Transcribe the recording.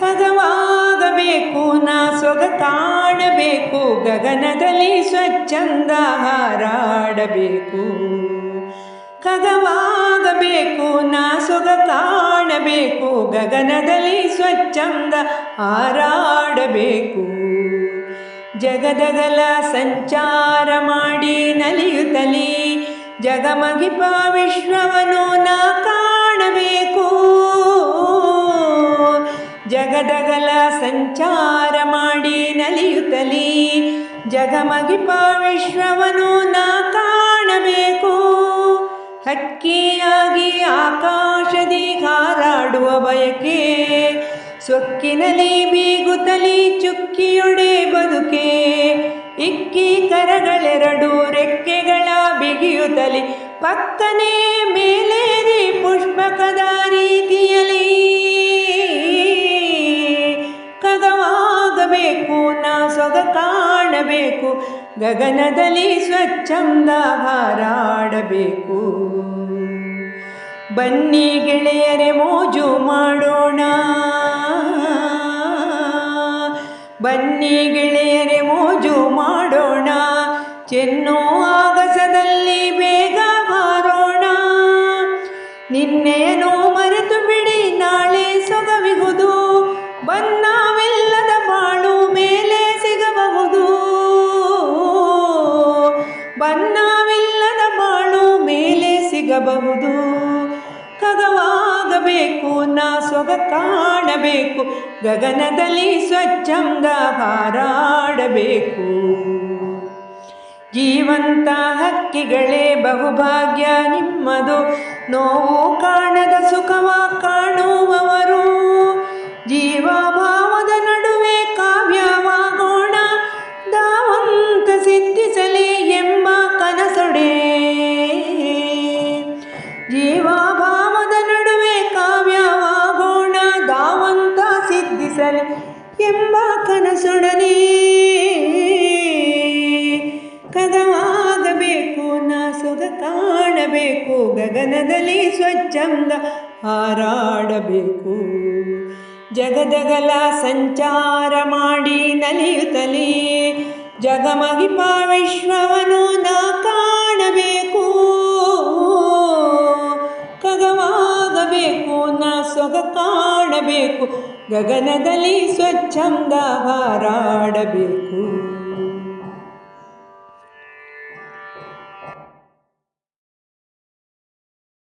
ಖಗವಾಗಬೇಕು ನಾ ಸೊಗ ಕಾಣಬೇಕು ಗಗನದಲ್ಲಿ ಸ್ವಚ್ಛಂದ ಹಾರಾಡಬೇಕು. ಕದವಾಗಬೇಕು, ನಾ ಕಾಣಬೇಕು ಗಗನದಲ್ಲಿ ಸ್ವಚ್ಛಂದ ಹಾರಾಡಬೇಕು. ಜಗದಗಲ ಸಂಚಾರ ಮಾಡಿ ನಲಿಯುತ್ತಲಿ, ಜಗಮಗಿಪ ವಿಶ್ವವನ್ನು ನಾ ಕಾಣಬೇಕು. ಜಗದಗಲ ಸಂಚಾರ ಮಾಡಿ ನಲಿಯುತ್ತಲಿ ಜಗಮಗಿಪ ವಿಶ್ವವನು ನಾ ಕಾಣಬೇಕು. ಹಕ್ಕಿಯಾಗಿ ಆಕಾಶದಿ ಹಾರಾಡುವ ಬಯಕೆ ಸೊಕ್ಕಿನಲಿ ಬೀಗುತ್ತಲಿ ಚುಕ್ಕಿಯೊಡೆ ಬದುಕೆ. ಇಕ್ಕಿ ಕರಗಳೆರಡು ರೆಕ್ಕೆಗಳ ಬಿಗಿಯುತ್ತಲಿ, ಪಕ್ಕನೆ ಮೇಲೇರಿ ಪುಷ್ಪಕದ ಸೊಗ ಕಾಣಬೇಕು, ಗಗನದಲ್ಲಿ ಸ್ವಚ್ಛಂದ ಹಾರಾಡಬೇಕು. ಬನ್ನಿ ಗೆಳೆಯರೆ, ಮೋಜು ಮಾಡೋಣ. ಬನ್ನಿ ಗೆಳೆಯರೆ, ಮೋಜು ಮಾಡೋಣ. ಚೆನ್ನೋ ಆಗಸದಲ್ಲಿ ಬೇಗ ಹಾರೋಣ. ನಿನ್ನೆಯನೋ ಸಿಗಬಹುದು. ಖಗವಾಗಬೇಕು ನಾ ಸೊಗ ಕಾಣಬೇಕು, ಗಗನದಲ್ಲಿ ಸ್ವಚ್ಛಂದ ಹಾರಾಡಬೇಕು. ಜೀವಂತ ಹಕ್ಕಿಗಳೇ ಬಹುಭಾಗ್ಯ ನಿಮ್ಮದು. ನೋವು ಕಾಣದ ಸುಖವ ಕಾಣುವವರು. ಸೊಗ ಕಾಣಬೇಕು, ಗಗನದಲ್ಲಿ ಸ್ವಚ್ಛಂದ ಹಾರಾಡಬೇಕು. ಜಗದಗಲ ಸಂಚಾರ ಮಾಡಿ ನಲಿಯುತ್ತಲೇ ಜಗಮಗಿ ಪಾವಿಶ್ವವನು ಕಾಣಬೇಕು. ಕಗವಾಗಬೇಕು, ನಾ ಸೊಗ ಕಾಣಬೇಕು, ಗಗನದಲ್ಲಿ ಸ್ವಚ್ಛಂದ ಹಾರಾಡಬೇಕು.